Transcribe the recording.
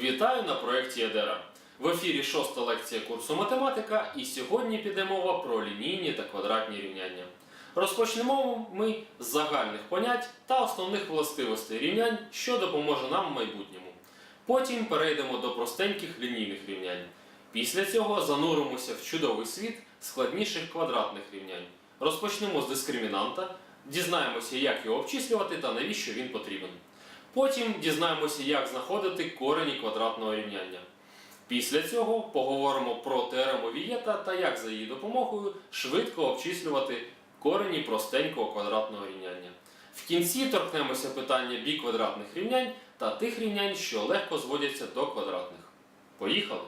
Вітаю на проєкті Едера. В ефірі шоста лекція курсу математика, і сьогодні піде мова про лінійні та квадратні рівняння. Розпочнемо ми з загальних понять та основних властивостей рівнянь, що допоможе нам в майбутньому. Потім перейдемо до простеньких лінійних рівнянь. Після цього зануримося в чудовий світ складніших квадратних рівнянь. Розпочнемо з дискримінанта, дізнаємося, як його обчислювати та навіщо він потрібен. Потім дізнаємося, як знаходити корені квадратного рівняння. Після цього поговоримо про теорему Вієта та як за її допомогою швидко обчислювати корені простенького квадратного рівняння. В кінці торкнемося питання біквадратних рівнянь та тих рівнянь, що легко зводяться до квадратних. Поїхали!